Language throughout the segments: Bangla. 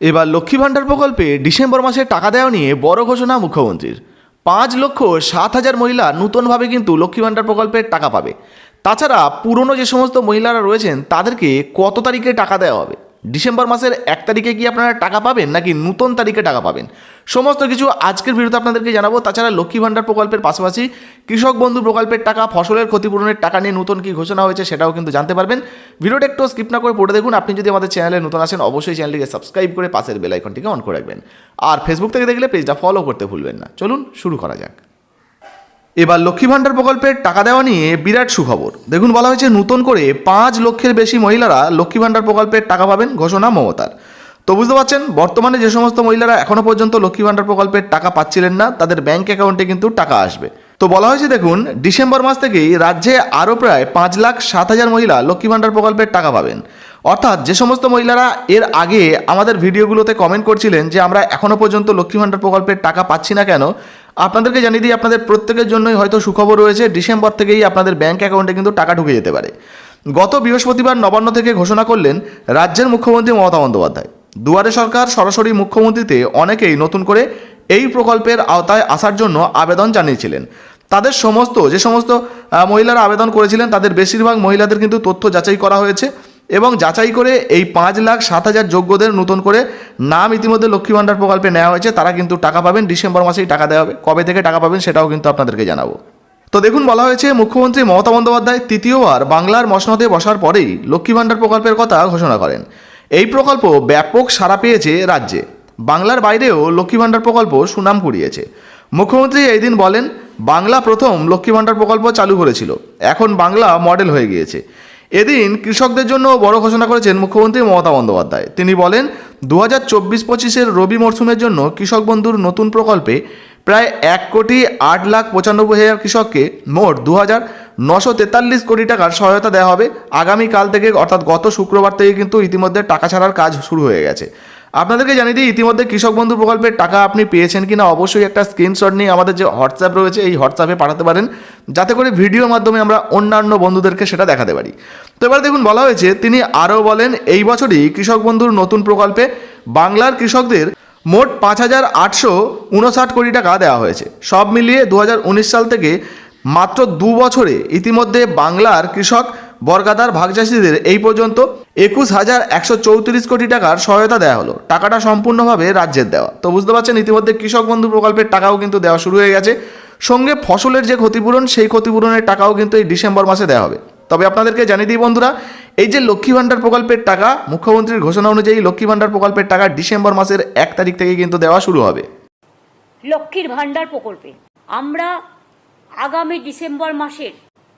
এবার লক্ষ্মী ভাণ্ডার প্রকল্পে ডিসেম্বর মাসে টাকা দেওয়া নিয়ে বড় ঘোষণা মুখ্যমন্ত্রীর। পাঁচ লক্ষ সাত হাজার মহিলা নূতনভাবে কিন্তু লক্ষ্মী ভাণ্ডার প্রকল্পের টাকা পাবে। তাছাড়া পুরনো যে সমস্ত মহিলারা রয়েছেন, তাদেরকে কত তারিখে টাকা দেওয়া হবে? ডিসেম্বর মাসের এক তারিখে কি আপনারা টাকা পাবেন নাকি নূতন তারিখে টাকা পাবেন? সমস্ত কিছু আজকের ভিডিওতে আপনাদেরকে জানাব। তাছাড়া লক্ষ্মী ভাণ্ডার প্রকল্পের পাশাপাশি কৃষক বন্ধু প্রকল্পের টাকা, ফসলের ক্ষতিপূরণের টাকা নিয়ে নতুন কি ঘোষণা হয়েছে সেটাও কিন্তু জানতে পারবেন। ভিডিওটা একটু স্কিপ না করে পড়ে দেখুন। আপনি যদি আমাদের চ্যানেলে নতুন আসেন, অবশ্যই চ্যানেলটিকে সাবস্ক্রাইব করে পাশের বেল আইকনটিকে অন করে রাখবেন। আর ফেসবুক থেকে দেখলে পেজটা ফলো করতে ভুলবেন না। চলুন শুরু করা যাক। এবার লক্ষ্মী ভাণ্ডার প্রকল্পের টাকা দেওয়া নিয়ে বিরাট সুখবর। দেখুন, বলা হয়েছে নতুন করে পাঁচ লক্ষের বেশি মহিলারা লক্ষ্মী ভাণ্ডার প্রকল্পের টাকা পাবেন, ঘোষণা মমতার। তো বুঝতে পারছেন, বর্তমানে যে সমস্ত মহিলারা এখনও পর্যন্ত লক্ষ্মী ভাণ্ডার প্রকল্পের টাকা পাচ্ছিলেন না, তাদের ব্যাংক অ্যাকাউন্টে কিন্তু টাকা আসবে। তো বলা হয়েছে, দেখুন, ডিসেম্বর মাস থেকেই রাজ্যে আরও প্রায় পাঁচ লাখ সাত হাজার মহিলা লক্ষ্মী ভাণ্ডার প্রকল্পের টাকা পাবেন। অর্থাৎ যে সমস্ত মহিলারা এর আগে আমাদের ভিডিওগুলোতে কমেন্ট করছিলেন যে আমরা এখনও পর্যন্ত লক্ষ্মী ভাণ্ডার প্রকল্পের টাকা পাচ্ছি না কেন আপনাদেরকে জানিয়ে দিই, আপনাদের প্রত্যেকের জন্যই হয়তো সুখবর রয়েছে, ডিসেম্বর থেকেই আপনাদের ব্যাঙ্ক অ্যাকাউন্টে কিন্তু টাকা ঢুকে যেতে পারে। গত বৃহস্পতিবার নবান্ন থেকে ঘোষণা করলেন রাজ্যের মুখ্যমন্ত্রী মমতা বন্দ্যোপাধ্যায়। দুয়ারে সরকার সরাসরি মুখ্যমন্ত্রীতে অনেকেই নতুন করে এই প্রকল্পের আওতায় আসার জন্য আবেদন জানিয়েছিলেন। তাদের সমস্ত, যে সমস্ত মহিলারা আবেদন করেছিলেন, তাদের বেশিরভাগ মহিলাদের কিন্তু তথ্য যাচাই করা হয়েছে। এবং যাচাই করে এই পাঁচ লাখ সাত হাজার যোগ্যদের নতুন করে নাম ইতিমধ্যে লক্ষ্মী ভাণ্ডার প্রকল্পে নেওয়া হয়েছে। তারা কিন্তু টাকা পাবেন, ডিসেম্বর মাসেই টাকা দেওয়া হবে। কবে থেকে টাকা পাবেন সেটাও কিন্তু আপনাদেরকে জানাব। তো দেখুন, বলা হয়েছে মুখ্যমন্ত্রী মমতা বন্দ্যোপাধ্যায় তৃতীয়বার বাংলার মসনদে বসার পরেই লক্ষ্মী ভাণ্ডার প্রকল্পের কথা ঘোষণা করেন। এই প্রকল্প ব্যাপক সাড়া পেয়েছে রাজ্যে। বাংলার বাইরেও লক্ষ্মী ভাণ্ডার প্রকল্প সুনাম কুড়িয়েছে। মুখ্যমন্ত্রী এই দিন বলেন, বাংলা প্রথম লক্ষ্মী ভাণ্ডার প্রকল্প চালু করেছিল। এখন বাংলা মডেল হয়ে গিয়েছে। এদিন কৃষকদের জন্য বড় ঘোষণা করেছেন মুখ্যমন্ত্রী মমতা বন্দ্যোপাধ্যায়। তিনি বলেন দু হাজার চব্বিশ পঁচিশের রবি মরশুমের জন্য কৃষক বন্ধুর নতুন প্রকল্পে প্রায় এক কোটি আট লাখ পঁচানব্বই হাজার কৃষককে মোট দু হাজার নশো তেতাল্লিশ কোটি টাকার সহায়তা দেওয়া হবে। আগামীকাল থেকে অর্থাৎ গত শুক্রবার থেকে কিন্তু ইতিমধ্যে টাকা ছাড়ার কাজ শুরু হয়ে গেছে। আপনাদেরকে জানিয়ে দিই, ইতিমধ্যে কৃষক বন্ধু প্রকল্পের টাকা আপনি পেয়েছেন কিনা অবশ্যই একটা স্ক্রিনশট নিয়ে আমাদের যে হোয়াটসঅ্যাপ রয়েছে, এই হোয়াটসঅ্যাপে পাঠাতে পারেন। যাতে করে ভিডিওর মাধ্যমে আমরা অন্যান্য বন্ধুদেরকে সেটা দেখাতে পারি। তো এবার দেখুন, বলা হয়েছে, তিনি আরও বলেন, এই বছরই কৃষক বন্ধুর নতুন প্রকল্পে বাংলার কৃষকদের মোট পাঁচ হাজার আটশো উনষাট কোটি টাকা দেওয়া হয়েছে। সব মিলিয়ে দু হাজার উনিশ সাল থেকে মাত্র দু বছরে ইতিমধ্যে বাংলার কৃষক বর্গাদার ভাগচাষীদের এই পর্যন্ত একুশ হাজার একশো চৌত্রিশ কোটি টাকার সহায়তা দেওয়া হলো। টাকাটা সম্পূর্ণভাবে রাজ্যের দেওয়া। তো বুঝতে পারছেন, ইতিমধ্যে কৃষক বন্ধু প্রকল্পের টাকাও কিন্তু দেওয়া শুরু হয়ে গেছে। সঙ্গে ফসলের যে ক্ষতিপূরণ, সেই ক্ষতিপূরণের টাকাও কিন্তু এই ডিসেম্বর মাসে দেওয়া হবে। তবে আপনাদেরকে জানিয়ে দিই বন্ধুরা, এই যে লক্ষ্মী ভাণ্ডার প্রকল্পের টাকা, মুখ্যমন্ত্রীর ঘোষণা অনুযায়ী লক্ষ্মী ভাণ্ডার প্রকল্পের টাকা ডিসেম্বর মাসের এক তারিখ থেকে কিন্তু দেওয়া শুরু হবে। লক্ষ্মীর ভাণ্ডার প্রকল্পে আমরা আগামী ডিসেম্বর মাসের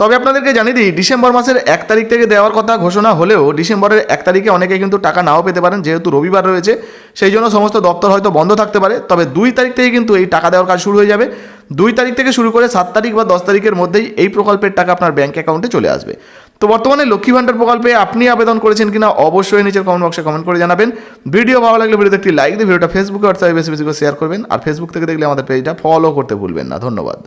তবে আপনাদেরকে জানিয়ে দিই, ডিসেম্বর মাসের এক তারিখ থেকে দেওয়ার কথা ঘোষণা হলেও ডিসেম্বরের এক তারিখে অনেকে কিন্তু টাকা নাও পেতে পারেন, যেহেতু রবিবার রয়েছে, সেই জন্য সমস্ত দপ্তর হয়তো বন্ধ থাকতে পারে। তবে দুই তারিখ থেকে কিন্তু এই টাকা দেওয়ার কাজ শুরু হয়ে যাবে। দুই তারিখ থেকে শুরু করে সাত তারিখ বা দশ তারিখের মধ্যেই এই প্রকল্পের টাকা আপনার ব্যাঙ্ক অ্যাকাউন্টে চলে আসবে। তো বর্তমানে লক্ষ্মী ভাণ্ডার প্রকল্পে আপনি আবেদন করেছেন কিনা অবশ্যই নিচের কমেন্ট বক্সে কমেন্ট করে জানাবেন। ভিডিও ভালো লাগলে ভিডিওতে একটি লাইক দিয়ে ভিডিওটা ফেসবুকে হোয়াটসঅ্যাপে বেশি বেশি করে শেয়ার করবেন। আর ফেসবুক থেকে দেখলে আমাদের পেজটা ফলো করতে ভুলবেন না। ধন্যবাদ।